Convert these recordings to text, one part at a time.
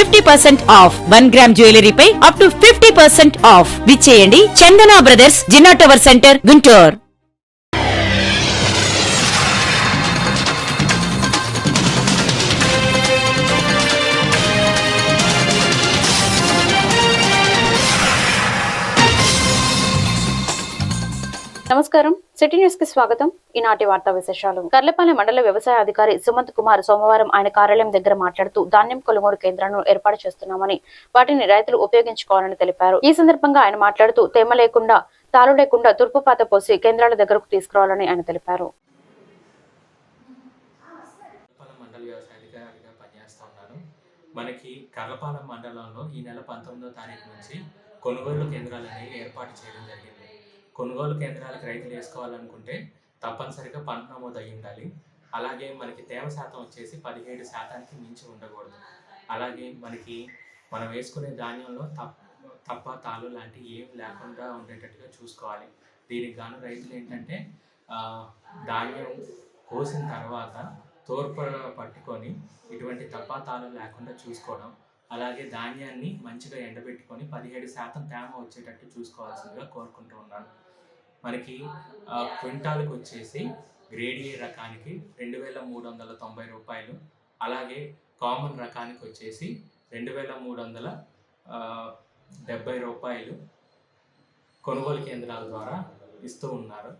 fifty percent off one gram jewellery pi up to fifty percent off. విచ్చేయండి Chandana brothers Jinnah tower centre Guntur. నమస్కారం. City న్యూస్కి స్వాగతం. ఈనాటి వార్తా విశేషాలు. కర్లపాలెం మండల వ్యవసాయ అధికారి సుమంత్ కుమార్ సోమవారం ఆయన కార్యాలయం దగ్గర మాట్లాడుతూ ధాన్యం కొనుగోలు కేంద్రాలను ఏర్పాటు చేస్తున్నామని వాటిని రైతులు ఉపయోగించుకోవాలని తెలిపారు. ఈ సందర్భంగా ఆయన మాట్లాడుతూ తేమ లేకుండా తాలు లేకుండా తూర్పు పాత పోసి కేంద్రాల దగ్గరకు తీసుకురావాలని ఆయన తెలిపారు. మనకి కర్లపాలెం మండలంలో ఈ నెల పంతొమ్మిదో తారీఖు నుంచి కొనుగోలు కేంద్రాలు అనేవి ఏర్పాటు చేయడం జరిగింది. కొనుగోలు కేంద్రాలకు రైతులు వేసుకోవాలనుకుంటే తప్పనిసరిగా పంట నమోదు అయి ఉండాలి అలాగే మనకి తేమ శాతం వచ్చేసి పదిహేడు శాతానికి మించి ఉండకూడదు. అలాగే మనకి మనం వేసుకునే ధాన్యంలో తప్ప తప్ప తాలు లాంటివి ఏం లేకుండా ఉండేటట్టుగా చూసుకోవాలి. దీనికి గాను రైతులు ఏంటంటే ధాన్యం కోసిన తర్వాత తోర్పు పట్టుకొని ఇటువంటి తప్పాతాలు లేకుండా చూసుకోవడం అలాగే ధాన్యాన్ని మంచిగా ఎండబెట్టుకొని పదిహేడు శాతం తేమ వచ్చేటట్టు చూసుకోవాల్సిందిగా కోరుకుంటూ ఉన్నాను. మనకి క్వింటాల్కి వచ్చేసి గ్రేడియే రకానికి రెండు వేల మూడు వందల తొంభై రూపాయలు. అలాగే కామన్ రకానికి వచ్చేసి రెండు వేల మూడు వందల డెబ్బై రూపాయలు కొనుగోలు కేంద్రాల ద్వారా ఇస్తూ ఉన్నారు.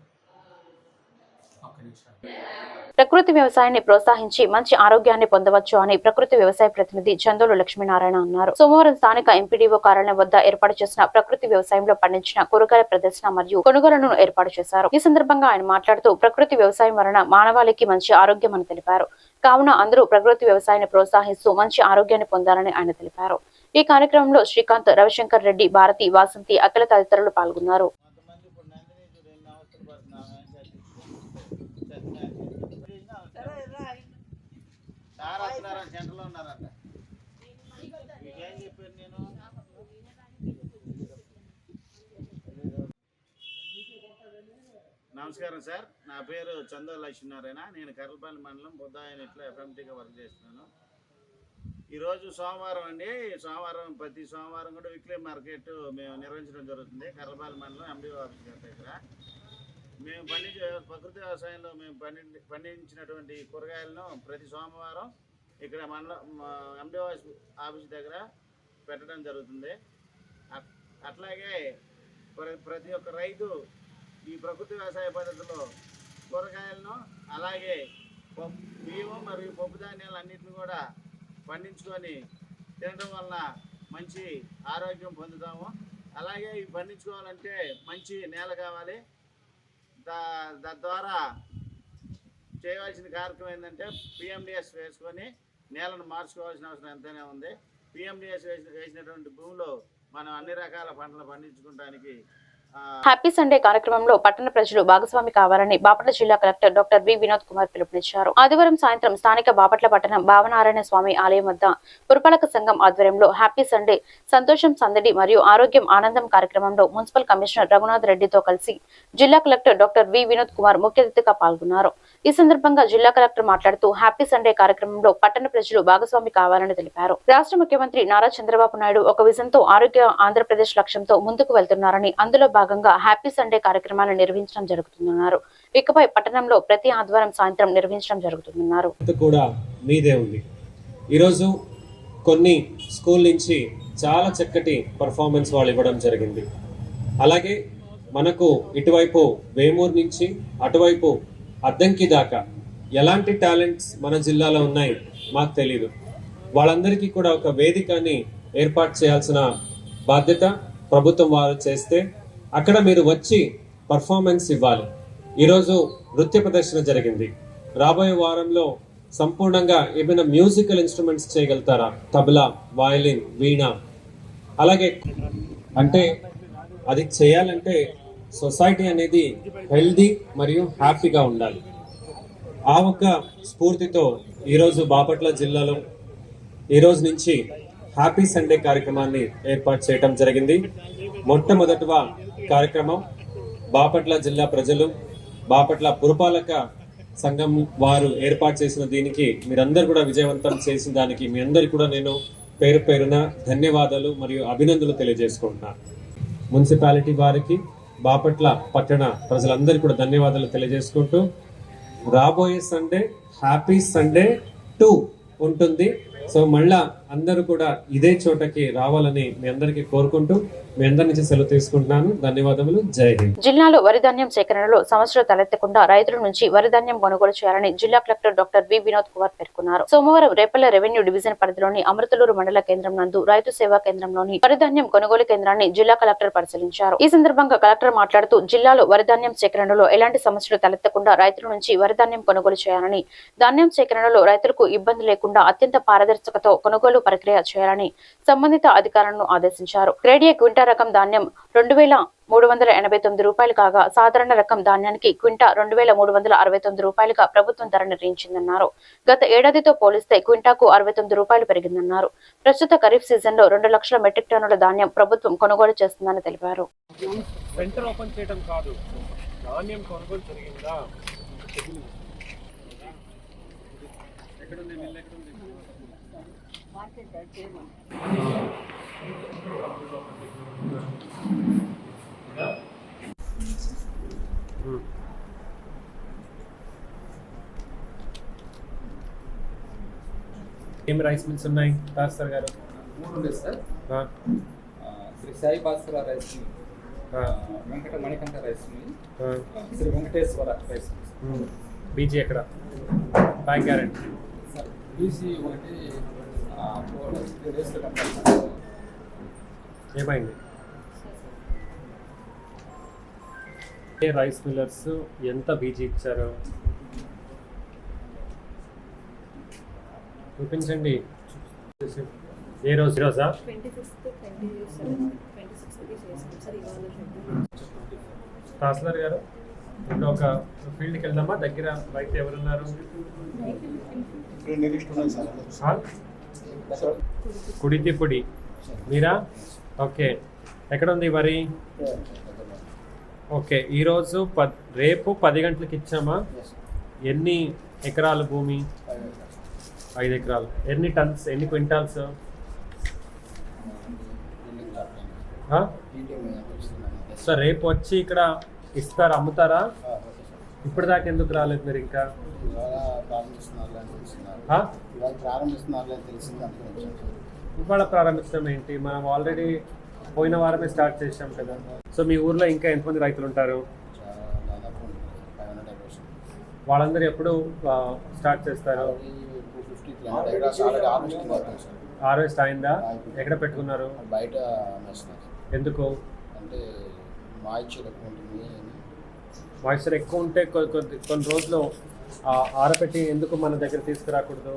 ప్రకృతి వ్యవసాయాన్ని ప్రోత్సహించి మంచి ఆరోగ్యాన్ని పొందవచ్చు అని ప్రకృతి వ్యవసాయ ప్రతినిధి చందోలు లక్ష్మీనారాయణ అన్నారు. సోమవారం స్థానిక ఎంపీడీఓ కార్యాలయం వద్ద ఏర్పాటు చేసిన ప్రకృతి వ్యవసాయంలో పండించిన కూరగాయల ప్రదర్శన మరియు కొనుగోలును ఏర్పాటు చేశారు. ఈ సందర్భంగా ఆయన మాట్లాడుతూ ప్రకృతి వ్యవసాయం వలన మానవాళికి మంచి ఆరోగ్యం అని తెలిపారు. కావున అందరూ ప్రకృతి వ్యవసాయాన్ని ప్రోత్సహిస్తూ మంచి ఆరోగ్యాన్ని పొందాలని ఆయన తెలిపారు. ఈ కార్యక్రమంలో శ్రీకాంత్ రవిశంకర్ రెడ్డి భారతి వాసంతి అఖిల తదితరులు పాల్గొన్నారు కొంతమంది ఇప్పుడు నందిని చూడు ఎన్ని అవస్థలు పడుతున్నావు అని చెప్పి సార్ వస్తున్నారా? సెంటర్లో ఉన్నారంట. మీకేం చెప్పాను నేను? నమస్కారం సార్. నా పేరు చందో లక్ష్మీనారాయణ. నేను కర్లపల్లి మండలం బుద్ధాయనట్లో ఎఫ్ఎంటీగా వర్క్ చేస్తున్నాను. ఈరోజు సోమవారం అండి. సోమవారం ప్రతి సోమవారం కూడా వీక్లీ మార్కెట్ మేము నిర్వహించడం జరుగుతుంది. కర్లపల్లి మండలం ఎండి ఆఫీస్ గారి దగ్గర. మేము పండించే ప్రకృతి వ్యవసాయంలో మేము పండి పండించినటువంటి కూరగాయలను ప్రతి సోమవారం ఇక్కడ మండలం ఎండి ఆఫీస్ దగ్గర పెట్టడం జరుగుతుంది. అట్- అట్లాగే ప్రతి ఒక్క రైతు ఈ ప్రకృతి వ్యవసాయ పద్ధతిలో కూరగాయలను అలాగే బియ్యము బియ్యం మరియు పప్పు ధాన్యాలు అన్నింటిని కూడా పండించుకొని తినడం వలన మంచి ఆరోగ్యం పొందుతాము. అలాగే ఇవి పండించుకోవాలంటే మంచి నేల కావాలి. తద్వారా చేయవలసిన కార్యక్రమం ఏంటంటే పిఎండిఎస్ వేసుకొని నేలను మార్చుకోవాల్సిన అవసరం ఎంతైనా ఉంది. పిఎండిఎస్ వేసిన వేసినటువంటి భూమిలో మనం అన్ని రకాల పంటలు పండించుకోవడానికి హ్యాపీ సండే కార్యక్రమంలో పట్టణ ప్రజలు భాగస్వామి కావాలని బాపట్ల జిల్లా collector doctor B Vinod Kumar పిలుపునిచ్చారు. ఆదివారం సాయంత్రం స్థానిక బాపట్ల పట్టణం భావనారాయణ స్వామి ఆలయం వద్ద పురపాలక సంఘం ఆధ్వర్యంలో హ్యాపీ సండే సంతోషం సందడి మరియు ఆరోగ్యం ఆనందం కార్యక్రమంలో మున్సిపల్ కమిషనర్ రఘునాథ్ రెడ్డితో కలిసి జిల్లా collector doctor V Vinod Kumar ముఖ్య అతిథిగా పాల్గొన్నారు. ఈ సందర్భంగా జిల్లా కలెక్టర్ మాట్లాడుతూ హ్యాపీ సండే కార్యక్రమంలో పట్టణ ప్రజలు భాగస్వామి కావాలని తెలిపారు. రాష్ట్ర ముఖ్యమంత్రి నారా చంద్రబాబు నాయుడు ఒక విజన్తో ఆరోగ్య ఆంధ్రప్రదేశ్ లక్ష్యంతో ముందుకు వెళ్తున్నారని అందులో భాగంగా హ్యాపీ సండే కార్యక్రమాన్ని నిర్వహించడం జరుగుతుందన్నారు. ఇకపై పట్టణంలో ప్రతి ఆదివారం సాయంత్రం నిర్వహించడం జరుగుతుందన్నారు. కూడా మీదే ఉంది. ఈరోజు కొన్ని స్కూల్ నుంచి చాలా చక్కటి పర్ఫార్మెన్స్ వాళ్ళు ఇవ్వడం జరిగింది. అలాగే మనకు ఇటువైపు వేమూరు నుంచి అటువైపు అద్దంకి దాకా ఎలాంటి టాలెంట్స్ మన జిల్లాలో ఉన్నాయి మాకు తెలియదు వాళ్ళందరికీ కూడా ఒక వేదికని ఏర్పాటు చేయాల్సిన బాధ్యత ప్రభుత్వం వారు చేస్తే అక్కడ మీరు వచ్చి పర్ఫార్మెన్స్ ఇవ్వాలి. ఈరోజు నృత్య ప్రదర్శన జరిగింది. రాబోయే వారంలో సంపూర్ణంగా ఏమైనా మ్యూజికల్ ఇన్స్ట్రుమెంట్స్ చేయగలుగుతారా? తబలా వయలిన్ వీణ. అలాగే అంటే అది చేయాలంటే సొసైటీ అనేది హెల్దీ మరియు హ్యాపీగా ఉండాలి. ఆ ఒక్క స్ఫూర్తితో ఈరోజు బాపట్ల జిల్లాలో ఈ రోజు నుంచి హ్యాపీ సండే కార్యక్రమాన్ని ఏర్పాటు చేయడం జరిగింది. మొట్టమొదటివ కార్యక్రమం బాపట్ల జిల్లా ప్రజలు బాపట్ల పురపాలక సంఘం వారు ఏర్పాటు చేసిన దీనికి మీరందరూ కూడా విజయవంతం చేసిన దానికి మీ అందరికి కూడా నేను పేరు పేరున ధన్యవాదాలు మరియు అభినందనలు తెలియజేసుకుంటున్నాను మున్సిపాలిటీ వారికి బాపట్ల పట్టణ ప్రజలందరికీ కూడా ధన్యవాదాలు తెలియజేసుకుంటూ రాబోయే సండే హ్యాపీ సండే టూ ఉంటుంది. సో మళ్ళా అందరూ కూడా ఇదే చోటకి రావాలని మీ అందరికీ కోరుకుంటూ మీ అందరి నుంచి సెలవు తీసుకుంటున్నాను. ధన్యవాదములు. జై హింద్. జిల్లాలో వరిధాన్యం సేకరణలో సమస్యలు తలెత్తకుండా రైతుల నుంచి వరిధాన్యం కొనుగోలు చేయాలని జిల్లా collector doctor B Vinod Kumar పేర్కొన్నారు. సోమవారం రేపల్ల రెవెన్యూ డివిజన్ పరిధిలోని అమృతలూరు మండల కేంద్రం నందు రైతు సేవా కేంద్రంలోని వరిధాన్యం కొనుగోలు కేంద్రాన్ని జిల్లా కలెక్టర్ పరిశీలించారు. ఈ సందర్భంగా కలెక్టర్ మాట్లాడుతూ జిల్లాలో వరిధాన్యం సేకరణలో ఎలాంటి సమస్యలు తలెత్తకుండా రైతుల నుంచి వరిధాన్యం కొనుగోలు చేయాలని ధాన్యం సేకరణలో రైతులకు ఇబ్బంది లేకుండా అత్యంత పారదర్శకతో కొనుగోలు ప్రక్రియ చేయాలని సంబంధిత అధికారులను ఆదేశించారు. గ్రేడ్ ఏ క్వింటా రకం ధాన్యం రెండు వేల మూడు వందల ఎనభై తొమ్మిది రూపాయలు కాగా సాధారణ రకం ధాన్యానికి క్వింటా రెండు వేల మూడు వందల అరవై తొమ్మిది రూపాయలుగా ప్రభుత్వం ధర నిర్ణయించిందన్నారు. గత ఏడాదితో పోలిస్తే క్వింటాకు అరవై తొమ్మిది రూపాయలు పెరిగిందన్నారు. ప్రస్తుత ఖరీఫ్ సీజన్లో రెండు లక్షల మెట్రిక్ టన్నుల ధాన్యం ప్రభుత్వం కొనుగోలు చేస్తుందని తెలిపారు. సెంటర్ ఓపెన్ చేయడం కాదు. ధాన్యం కొనుగోలు జరిగిందా? ఎక్కడుంది? మిల్ ఎక్కడుంది? ఏం రైస్ మిల్స్ ఉన్నాయి? దాసర్ గారు. మూడు ఉన్నాయి sir. Sri Sai Bhaskara rice mill Venkata Manikanta rice mill Sri Venkateswara rice mill. BG ఎక్కడ? Bank guarantee. సార్ బీసీ ఒకటి ఏమైంది? ఏ రైస్ మిల్లర్స్ ఎంత బీజీ ఇచ్చారు? చూపించండి. ఏ రోజు రోజా? తహసీల్దార్ గారు ఇప్పుడు ఒక ఫీల్డ్కి వెళ్దామా? దగ్గర రైతు ఎవరున్నారు? ఆ? కుడితి పొడి మీరా? ఓకే. ఎక్కడ ఉంది వరి? ఓకే. ఈరోజు పద్ రేపు పది గంటలకు ఇచ్చామా? ఎన్ని ఎకరాల భూమి? ఐదు ఎకరాలు. ఎన్ని టన్స్ ఎన్ని క్వింటాల్స్? సార్ రేపు వచ్చి ఇక్కడ ఇస్తారా అమ్ముతారా? ఇప్పటిదాకా ఎందుకు రాలేదు మీరు ఇంకా. ఇవాళ ప్రారంభించడం ఏంటి? మనం ఆల్రెడీ పోయిన వారమే స్టార్ట్ చేసాం కదా. సో మీ ఊర్లో ఇంకా ఎంతమంది రైతులు ఉంటారు? వాళ్ళందరూ ఎప్పుడు స్టార్ట్ చేస్తారు? హార్వెస్ట్ అయిందా? ఎక్కడ పెట్టుకున్నారు? బయట. ఎందుకు? అంటే ఉంటుంది. అని మాయిశ్చర్ ఎక్కువ ఉంటే కొద్ది కొన్ని రోజులు ఆరబెట్టి ఎందుకు మన దగ్గర తీసుకురాకూడదు?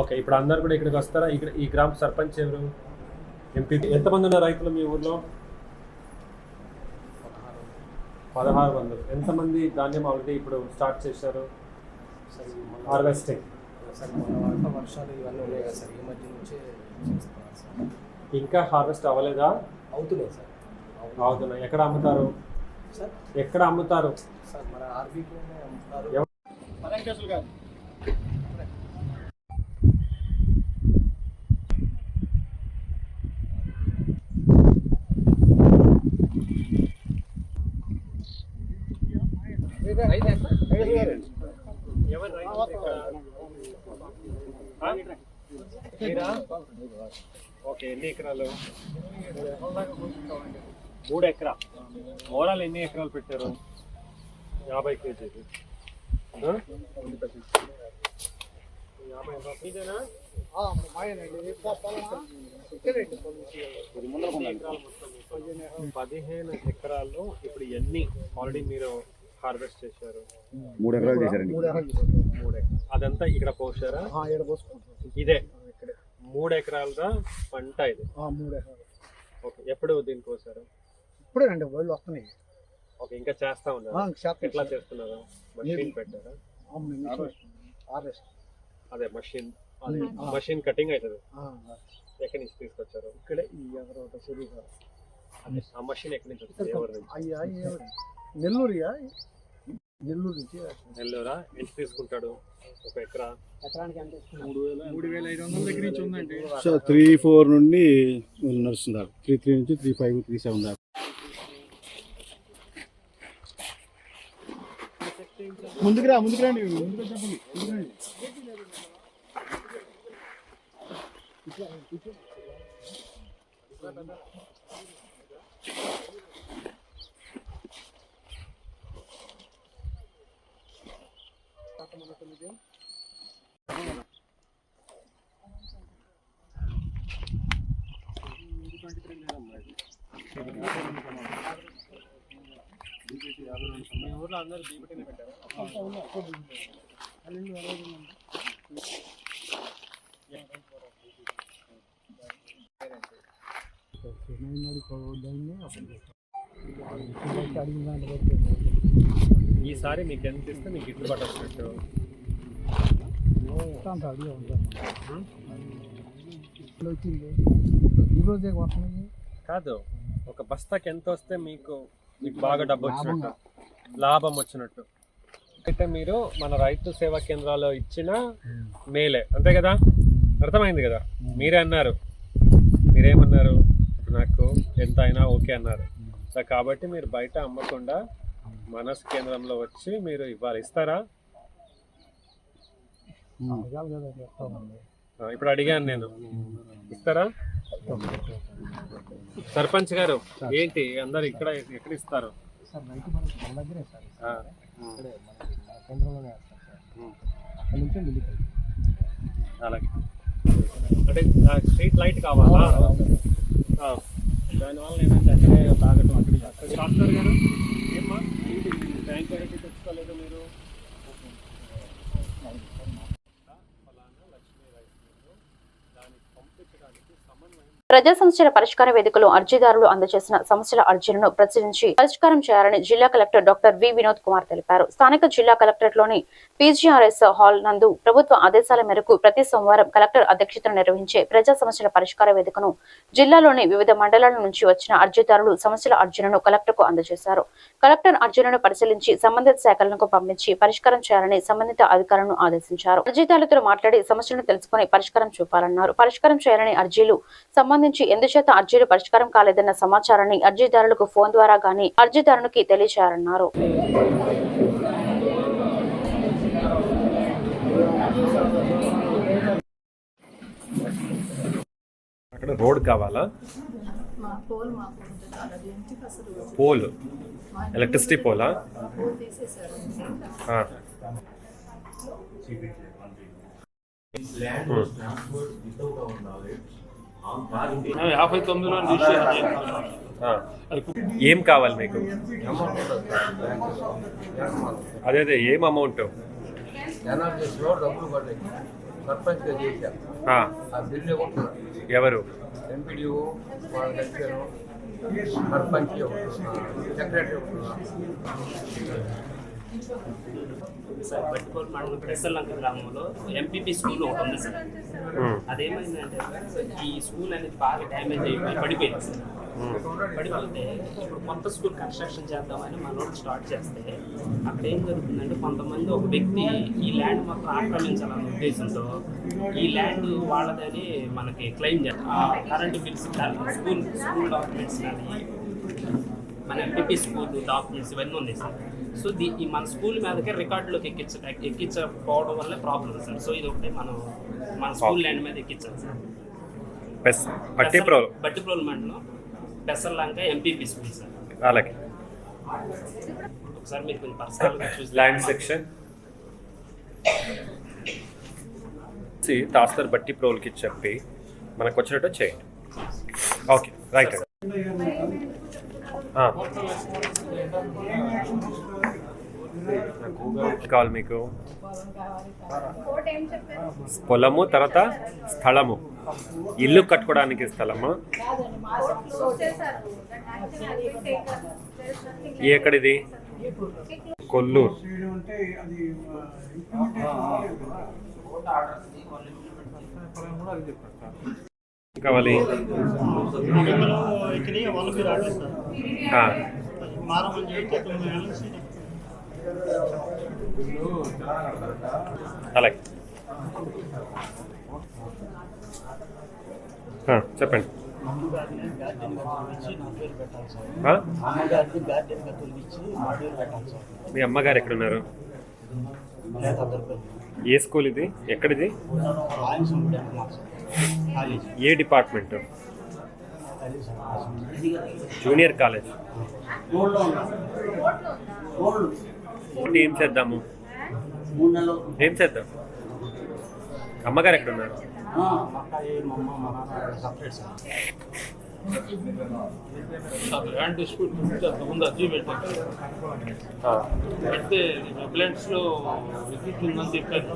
ఓకే ఇప్పుడు అందరు కూడా ఇక్కడికి వస్తారా? ఇక్కడ ఈ గ్రామ సర్పంచ్ ఎవరు? ఎంపీ ఎంతమంది ఉన్నారు రైతులు మీ ఊర్లో? పదహారు వందలు ఎంతమంది ధాన్యం ఆల్రెడీ ఇప్పుడు స్టార్ట్ చేశారు? హార్వెస్టింగ్. సార్ మన వర్షాలు ఇవన్నీ ఉన్నాయి కదా సార్. ఈ మధ్య నుంచే ఇంకా హార్వెస్ట్ అవ్వలేదా? అవుతున్నాయి సార్. అవుతున్నాయి. ఎక్కడ అమ్ముతారు? సార్. ఎక్కడ అమ్ముతారు? సార్ మన ఆర్బీకేనే అమ్ముతారు. ఎవ- మీరా? ఓకే ఎన్ని ఎకరాలు? మూడు ఎకరా. ఓవరాల్ ఎన్ని ఎకరాలు పెట్టారు? యాభై కేజీలు. పదిహేను ఎకరాల్లో ఇప్పుడు ఎన్ని ఆల్రెడీ మీరు హార్వెస్ట్ చేశారు. మూడు ఎకరాలు చేశారండి. మూడు ఎకరాలు అదంతా ఇక్కడ పోసారా? ఇదే. మూడు ఎకరాలదా? పంట ఇది. మూడు ఎకరాలు. ఓకే ఎప్పుడు దీనికి పోసారు? ఇప్పుడే రెండు బళ్ళు వస్తున్నాయి. ఓకే ఇంకా చేస్తా ఉన్నారు. ఎట్లా చేస్తున్నారు? మషిన్ పెట్టారా? హార్వెస్ట్ అదే మషిన్ మషిన్ కటింగ్ అవుతుంది. ఎక్కడి నుంచి తీసుకొచ్చారు? ఇక్కడే ఈ శరీరం ఆ మషిన్ ఎక్కడి నుంచి వచ్చింది ఎవరి? నెల్లూరుయా? నెల్లూరు నుంచి నెల్లూరా? ఎంత తీసుకుంటాడు? ఒక ఎకరా? ఎకరానికి ఎంత మూడు వేల ఐదు వందల దగ్గర నుంచి ఉందండి. సో త్రీ ఫోర్ నుండి నడుస్తున్నారు త్రీ త్రీ నుంచి త్రీ ఫైవ్ త్రీ సెవెన్ దాకా. ముందుకు రా ముందుకు రండి. ముందుకు చెప్పండి. ముందుకు రండి. మీ ఊర్లో అందరూ బీపీటీనే పెట్టారా ఈసారి మీకు ఎంత ఇస్తే మీకు గిట్టుబాటు వచ్చినట్టు కాదు ఒక బస్తాకి ఎంత వస్తే మీకు మీకు బాగా డబ్బు వచ్చినట్టు లాభం వచ్చినట్టు. అయితే మీరు మన రైతు సేవా కేంద్రాల్లో ఇచ్చిన మేలే. అంతే కదా? అర్థమైంది కదా? మీరే అన్నారు. మీరేమన్నారు? నాకు ఎంత అయినా ఓకే అన్నారు. సో కాబట్టి మీరు బయట అమ్మకుండా మనస్ కేంద్రంలో వచ్చి మీరు ఇవ్వాలి. ఇస్తారా? ఇప్పుడు అడిగాను నేను. ఇస్తారా? సర్పంచ్ గారు ఏంటి? అందరు ఇక్కడ ఎక్కడ ఇస్తారు? అలాగే. అంటే స్ట్రీట్ లైట్ కావాలా? ఆ, దానివల్ల ఏంటంటే అక్కడే తాగటం అక్కడే అక్కడ డాక్టర్ గారు? బ్యాంక్ ట్యాంక్ తెచ్చుకోలేదు మీరు? ప్రజా సమస్యల పరిష్కార వేదికలో అర్జీదారులు అందజేసిన సమస్యల అర్జీలను ప్రచురించి పరిష్కారం చేయాలని జిల్లా collector doctor V Vinod Kumar తెలిపారు. స్థానిక జిల్లా కలెక్టరేట్లోని పీజీఆర్ఎస్ హాల్ నందు ప్రభుత్వ ఆదేశాల మేరకు ప్రతి సోమవారం కలెక్టర్ అధ్యక్షతన నిర్వహించే ప్రజా సమస్యల పరిష్కార వేదికను జిల్లాలోని వివిధ మండలాల నుంచి వచ్చిన అర్జీదారులు సమస్యల అర్జీలను కలెక్టర్కు అందజేశారు. కలెక్టర్ అర్జీలను పరిశీలించి సంబంధిత శాఖలకు పంపించి పరిష్కారం చేయాలని సంబంధిత అధికారులను ఆదేశించారు. అర్జీదారులతో మాట్లాడి సమస్యలను తెలుసుకుని పరిష్కారం చూపాలన్నారు. పరిష్కారం చేయాలని అర్జీలు సంబంధించి ఎందుచేత అర్జీలు పరిష్కారం కాలేదన్న సమాచారాన్ని అర్జీదారులకు ఫోన్ ద్వారా గాని అర్జీదారునికి తెలియచేయాలన్నారు. అక్కడ రోడ్ కావాలా? మా పోల్ అసలు పోల్? ఎలక్ట్రిసిటీ పోలా? పోల్ తీసేశారు. ఆ. యాభై తొమ్మిదిలో ఆ. ఏం కావాలి మీకు? అదే అదే ఏం అమౌంట్? ఎవరు? ఎంపీడీఓ ఒకటి సెక్రటరీ సార్ బట్టికోల్ మండలం పెసల్లంక గ్రామంలో ఎంపీపీ స్కూల్ ఒకటి ఉంది సార్. అదేమైందంటే ఈ స్కూల్ అనేది బాగా డ్యామేజ్ అయిపోయి పడిపోయింది సార్. పడిపోతే ఇప్పుడు కొత్త స్కూల్ కన్స్ట్రక్షన్ చేద్దామని మన స్టార్ట్ చేస్తే అక్కడ ఏం జరుగుతుందంటే కొంతమంది ఒక వ్యక్తి ఈ ల్యాండ్ మొత్తం ఆక్రమించాలన్న ఉద్దేశంతో ఈ ల్యాండ్ వాళ్ళదని మనకి క్లెయిమ్ చేస్తారు current bills school school documents కానీ మన ఎంపీపీ స్కూల్ డాక్యుమెంట్స్ ఇవన్నీ ఉన్నాయి సార్. సో దీ ఈ మన స్కూల్ మీదకే రికార్డులోకి ఎక్కించ ఎక్కించకపోవడం వల్ల ప్రాబ్లం సార్. సో ఇది ఒకటి మనం మన స్కూల్ ల్యాండ్ మీద ఎక్కించాలి సార్. బెస్ బట్టి ప్రో బట్టిప్రోల్ మండలం పెసర్లంక ఎంపీపీ స్కూల్ సార్. అలాగే. ఒకసారి మీరు కొంచెం పర్సనల్గా చూసి ల్యాండ్ సెక్షన్ తాస్తర్ బట్టి ప్రోల్కి చెప్పి మనకు వచ్చినట్టు చేయండి. ఓకే రైట్ కావాలి మీకు. పొలము తర్వాత స్థలము. ఇల్లు కట్టుకోవడానికి స్థలము? ఎక్కడిది? కొల్లూరు. కావాలి. అలాగే. చెప్పండి. మీ అమ్మగారు ఎక్కడున్నారు? ఏ స్కూల్ ఇది? ఎక్కడిది? ఏ డిపార్ట్మెంట్? Junior college. ఏం చేద్దాము? ఏం చేద్దాం? అమ్మగారు ల్యాండ్ డిస్ప్యూట్ ముందు అర్జీ పెట్టాను ఆ, పెడితే ఉందని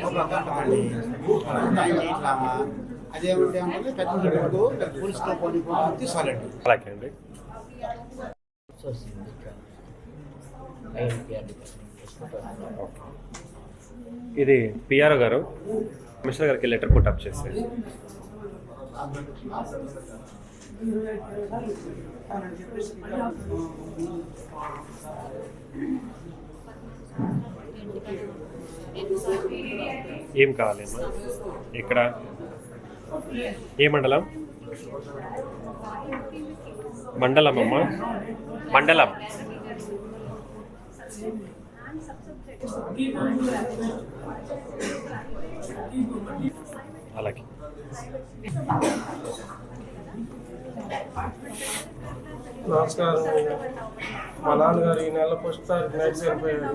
వెబ్లాండ్ ఫారం హౌస్ పెద్ద అండి ఇది పిఆర్ఓ గారు. కమిషనర్ గారికి లెటర్ పుట్ అప్ చేసేది ఏం కావాలి ఇక్కడ ఏ మండలం? మండలం అమ్మా. మండలం. అలాగే. నమస్కారం. మా నాన్నగారు ఈ నెల ఫస్ట్ తారీఖు నైట్ చనిపోయారు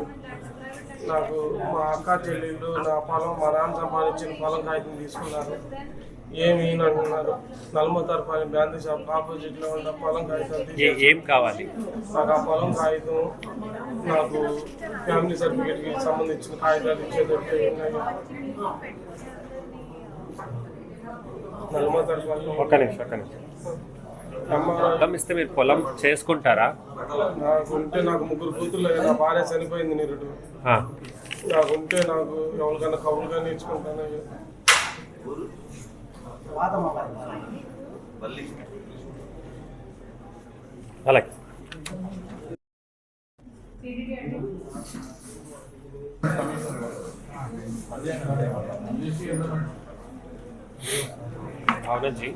నాకు మా అక్క చెల్లెళ్ళు నా పొలం మా నాన్న సంపాదించిన పొలం కాగితం తీసుకున్నారు. ఏమి అంటున్నారు? నల్మతారపల్లి గాంధీ షాప్ ఆపోజిట్లో ఉన్న పొలం కాగితం ఏ కావాలి? నాకు ఆ పొలం కాగితం నాకు ఫ్యామిలీ సర్టిఫికేట్కి సంబంధించిన కాగితాలు ఇచ్చేటట్టు నల్మతారపల్లి ఒక్క నిమిషం ఒక్క నిమిషం. పొలం ఇస్తే మీరు పొలం చేసుకుంటారా? నాకుంటే నాకు ముగ్గురు కూతుర్లు నా భార్య చనిపోయింది నిరుడు నాకుంటే నాకు ఎవరికైనా కవులుగా నేర్చుకుంటాను. అలాగే. అవునంజీ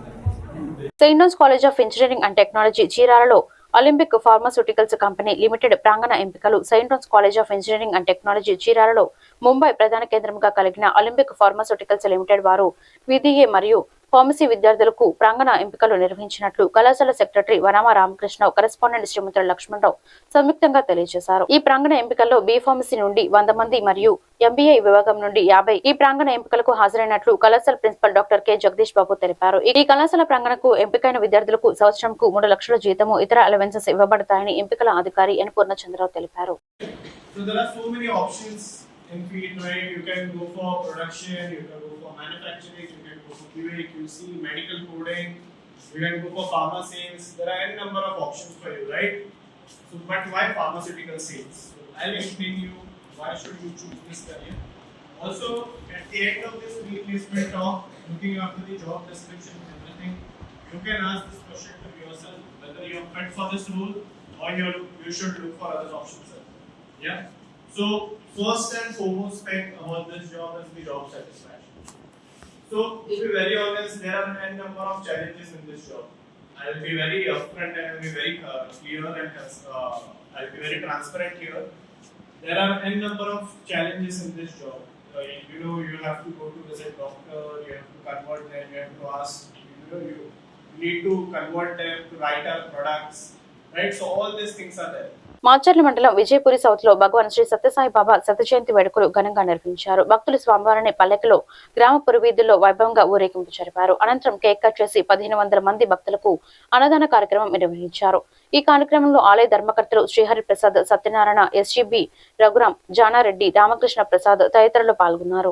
Saint College of Engineering and Technology చీరాలలో Olympic pharmaceuticals company limited ప్రాంగణ ఎంపికలు Saint John's College of Engineering and Technology చీరాలలో Mumbai ప్రధాన కేంద్రంగా కలిగిన ఒలింపిక్ ఫార్మాస్యూటికల్స్ లిమిటెడ్ వారు విధిఏ మరియు ఫార్మసీ విద్యార్థులకు ప్రాంగణ ఎంపికలు నిర్వహించినట్లు కళాశాల సెక్రటరీ వనామ రామకృష్ణ కరెస్పాండెంట్ శ్రీమతుల లక్ష్మణరావు సంయుక్తంగా తెలియజేశారు. ఈ ప్రాంగణ ఎంపికల్లో బి ఫార్మసీ నుండి వంద మంది మరియు ఎంబీఏ విభాగం నుండి యాభై ఈ ప్రాంగణ ఎంపికలకు హాజరైనట్లు కళాశాల principal doctor K. Jagadish Babu తెలిపారు. ఈ కళాశాల ప్రాంగణకు ఎంపికైన విద్యార్థులకు సంవత్సరంకు మూడు లక్షల జీతము ఇతర అలవెన్సెస్ ఇవ్వబడతాయని ఎంపికల అధికారి ఎన్. పూర్ణచంద్రరావు తెలిపారు. So there are so many options in field, right? You can go for production, you can go for manufacturing, you can go for QA, QC, medical coding, you can go for pharma sales. There are any number of options for you, right? So, but why pharmaceutical sales? So I'll explain you why should you choose this career. Also, at the end of this replacement talk, looking after the job description and everything, you can ask this question to yourself whether you're fit for this role or you you should look for other options. Yeah. So first and foremost thing about this job is the job satisfaction. So to be very honest, there are n number of challenges in this job. I will be very upfront and I will be very uh, clear and uh, I will be very transparent here. There are n number of challenges in this job. Uh, you know, you have to go to visit doctor, you have to convert them, you have to ask, you know, you need to convert them to write our products, right? So all these things are there. Macherla మండలం విజయపురి సౌత్లో భగవాన్ శ్రీ సత్యసాయి బాబా శత జయంతి వేడుకలు ఘనంగా నిర్వహించారు. భక్తులు స్వామివారిని పల్లెకలో గ్రామ పురవీధుల్లో వైభవంగా ఊరేగింపు జరిపారు. అనంతరం కేక్ కట్ చేసి పదిహేను వందల మంది భక్తులకు అన్నదాన కార్యక్రమం నిర్వహించారు. ఈ కార్యక్రమంలో ఆలయ ధర్మకర్తలు శ్రీహరి ప్రసాద్ సత్యనారాయణ ఎస్జీబీ రఘురాం జానారెడ్డి రామకృష్ణ ప్రసాద్ తదితరులు పాల్గొన్నారు.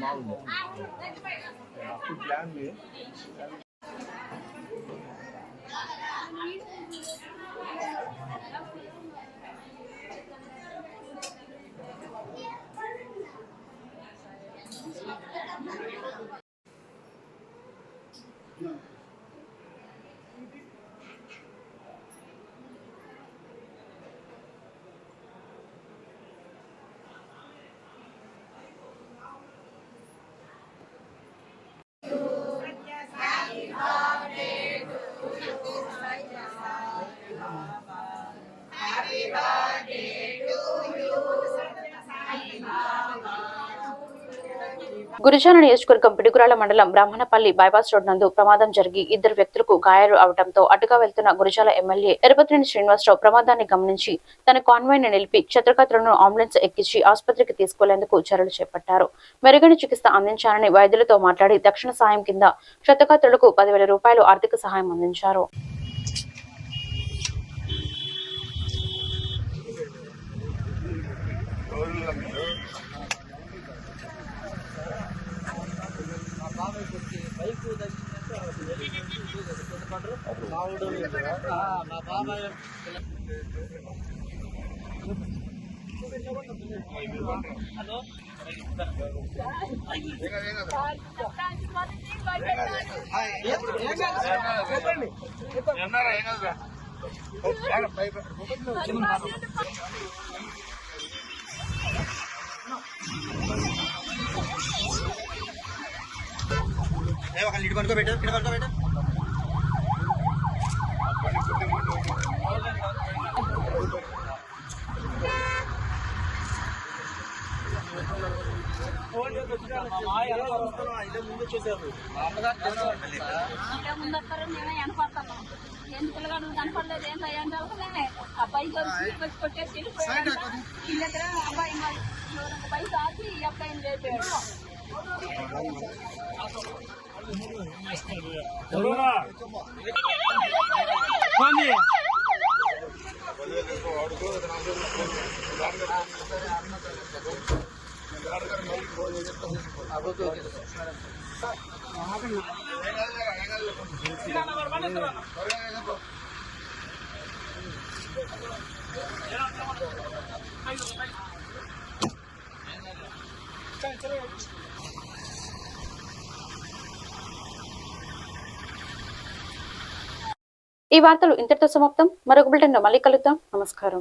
బాగుంది ప్లాన్ లేదు గురిజాల నియోజకవర్గం పిడుగురాల మండలం బ్రాహ్మణపల్లి బైపాస్ రోడ్ నందు ప్రమాదం జరిగి ఇద్దరు వ్యక్తులకు గాయాలు అవడంతో అటుగా వెళ్తున్న గురిజాల ఎమ్మెల్యే ఎరపతినేని శ్రీనివాసరావు ప్రమాదాన్ని గమనించి తన కాన్వాయ్ని నిలిపి క్షత్రకాత్రులను అంబులెన్స్ ఎక్కించి ఆసుపత్రికి తీసుకెళ్ళేందుకు చర్యలు చేపట్టారు. మెరుగైన చికిత్స అందించాలని వైద్యులతో మాట్లాడి తక్షణ సాయం కింద క్షతగాత్రులకు పదివేల రూపాయలు ఆర్థిక సహాయం అందించారు. మా బాబాయ్ హలో. ఒక లీడ్ పడుకోబెట్టారు ఎందుకు కనపడలేదు ఏం ఏం చదువుకునే అబ్బాయి వచ్చి కొట్టేసి వెళ్ళిపోయాడు వీళ్ళ దగ్గర అబ్బాయి బయట ఆపి ఈ అబ్బాయిని లేపాడు ఈ వార్తలు ఇంతటితో సమాప్తం. మరొక బులెటిన్ మళ్ళీ కలుద్దాం. నమస్కారం.